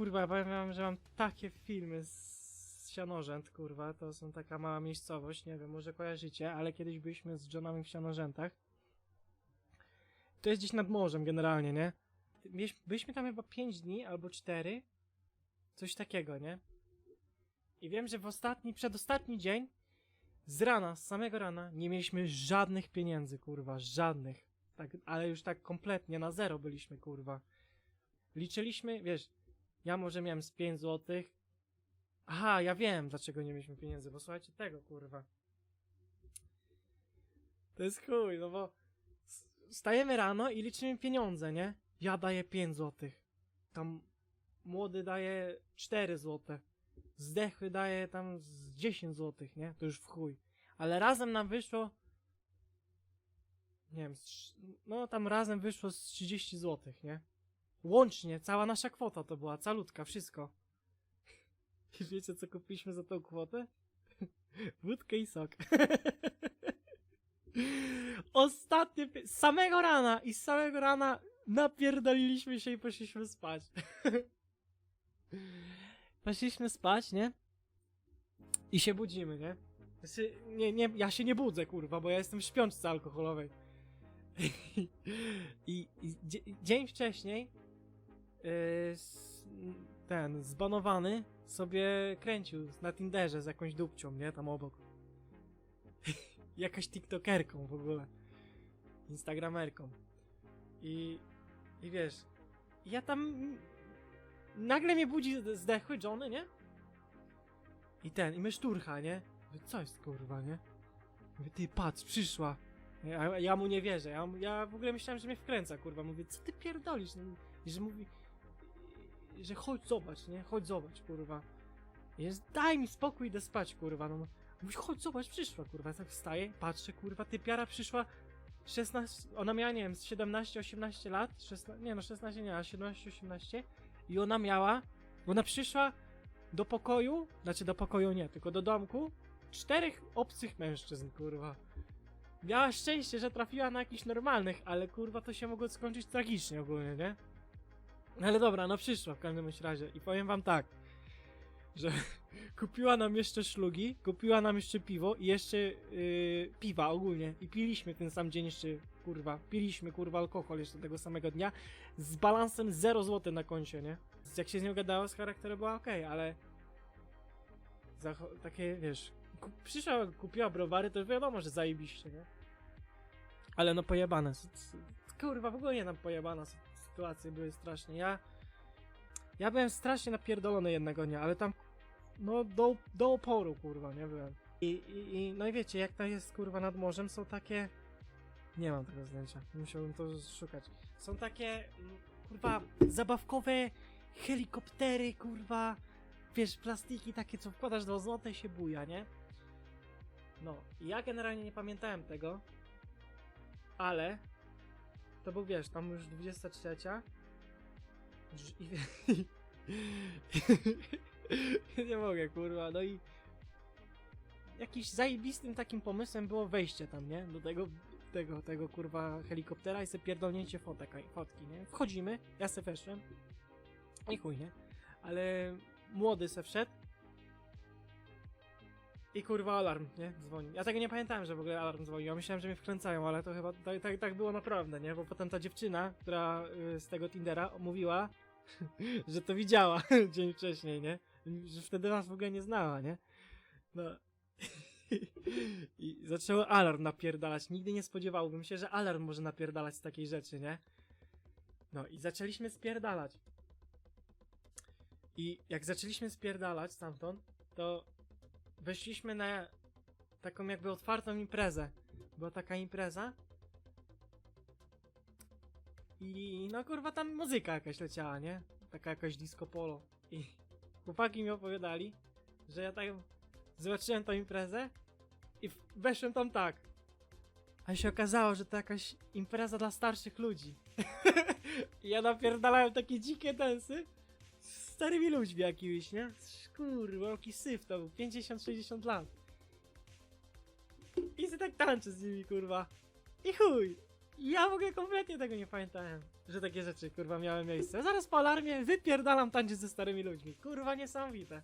kurwa, powiem wam, że mam takie filmy z Sianorzęt, kurwa, to są taka mała miejscowość, nie wiem, może kojarzycie, ale kiedyś byliśmy z Johnami w Sianorzętach. To jest gdzieś nad morzem generalnie, nie? Byliśmy tam chyba 5 dni albo 4, coś takiego, nie? I wiem, że w ostatni, przedostatni dzień, z rana, z samego rana, nie mieliśmy żadnych pieniędzy, kurwa, żadnych. Tak, ale już tak kompletnie, na zero byliśmy, kurwa. Liczyliśmy, wiesz, ja może miałem z 5 złotych. Aha, ja wiem, dlaczego nie mieliśmy pieniędzy, bo słuchajcie tego, kurwa. To jest chuj, no bo stajemy rano i liczymy pieniądze, nie? Ja daję 5 złotych. Tam młody daje 4 złote. Zdechły daje tam z 10 złotych, nie? To już w chuj. Ale razem nam wyszło nie wiem, no tam razem wyszło z 30 złotych, nie? Łącznie, cała nasza kwota to była, calutka, wszystko. I wiecie co kupiliśmy za tą kwotę? Wódkę i sok. Ostatnie, z samego rana i z samego rana napierdoliliśmy się i poszliśmy spać. poszliśmy spać, nie? I się budzimy, nie? Znaczy, nie, nie, ja się nie budzę, kurwa, bo ja jestem w śpiączce alkoholowej. I, i dzie, dzień wcześniej ten zbanowany sobie kręcił na Tinderze z jakąś dupcią, nie? Tam obok. Jakaś tiktokerką w ogóle. Instagramerką. I, i wiesz, ja tam nagle mnie budzi zdechły Johnny, nie? I ten, i my szturcha, nie? Co jest kurwa, nie? Mówię, ty patrz, przyszła. Ja, ja mu nie wierzę. Ja, ja w ogóle myślałem, że mnie wkręca, kurwa. Mówię, co ty pierdolisz? No, I że mówi, że chodź zobacz, nie? Chodź zobacz, kurwa. Jest, daj mi spokój, idę spać, kurwa. No, mówi, chodź zobacz, przyszła, kurwa. Tak wstaję, patrzę, kurwa, typiara przyszła 16, ona miała, nie wiem, z 17-18 lat, 16, nie no, 16 nie, a 17-18 i ona miała, ona przyszła do pokoju, znaczy do pokoju nie, tylko do domku, czterech obcych mężczyzn, kurwa. Miała szczęście, że trafiła na jakichś normalnych, ale kurwa to się mogło skończyć tragicznie ogólnie, nie? Ale dobra, no przyszła w każdym razie i powiem wam tak, że kupiła nam jeszcze szlugi, kupiła nam jeszcze piwo i jeszcze yy, piwa ogólnie i piliśmy ten sam dzień jeszcze, kurwa, piliśmy kurwa alkohol jeszcze tego samego dnia z balansem 0 zł na koncie, nie? Jak się z nią gadało, z charakteru była okej, ale zacho- takie, wiesz, ku- przyszła, kupiła browary, to wiadomo, że zajebiście, nie? Ale no pojebane, kurwa, w ogóle nie tam pojebane sytuacje były strasznie, ja ja byłem strasznie napierdolony jednego dnia, ale tam no do, do oporu, kurwa, nie byłem. I, i, I no i wiecie, jak to jest, kurwa, nad morzem, są takie... Nie mam tego zdjęcia, musiałbym to szukać. Są takie, mm, kurwa, zabawkowe helikoptery, kurwa, wiesz, plastiki takie, co wkładasz do złota i się buja, nie? No, ja generalnie nie pamiętałem tego, ale to był, wiesz, tam już 23. Drz- I, nie mogę, kurwa, no i jakiś zajebistym takim pomysłem było wejście tam, nie? Do tego, tego, tego kurwa helikoptera i sobie pierdolnięcie fotek, fotki, nie? Wchodzimy, ja se weszłem i chuj, nie? Ale młody se wszedł i kurwa alarm, nie? Dzwoni. Ja tego nie pamiętałem, że w ogóle alarm dzwoni. Ja myślałem, że mnie wkręcają, ale to chyba tak, tak, tak było naprawdę, nie? Bo potem ta dziewczyna, która y, z tego Tindera mówiła, że to widziała dzień wcześniej, nie? Że wtedy nas w ogóle nie znała, nie? No. I zaczęło alarm napierdalać. Nigdy nie spodziewałbym się, że alarm może napierdalać z takiej rzeczy, nie? No i zaczęliśmy spierdalać. I jak zaczęliśmy spierdalać stamtąd, to weszliśmy na taką jakby otwartą imprezę. Była taka impreza. I no kurwa tam muzyka jakaś leciała, nie? Taka jakaś disco polo. I chłopaki mi opowiadali, że ja tak zobaczyłem tą imprezę i weszłem tam tak. A się okazało, że to jakaś impreza dla starszych ludzi. I ja napierdalałem takie dzikie densy starymi ludźmi jakimiś, nie? Kurwa, jaki syf to był, 50-60 lat. I sobie tak tańczę z nimi, kurwa. I chuj. Ja w ogóle kompletnie tego nie pamiętałem, że takie rzeczy kurwa miały miejsce. Zaraz po alarmie wypierdalam tańczyć ze starymi ludźmi. Kurwa niesamowite.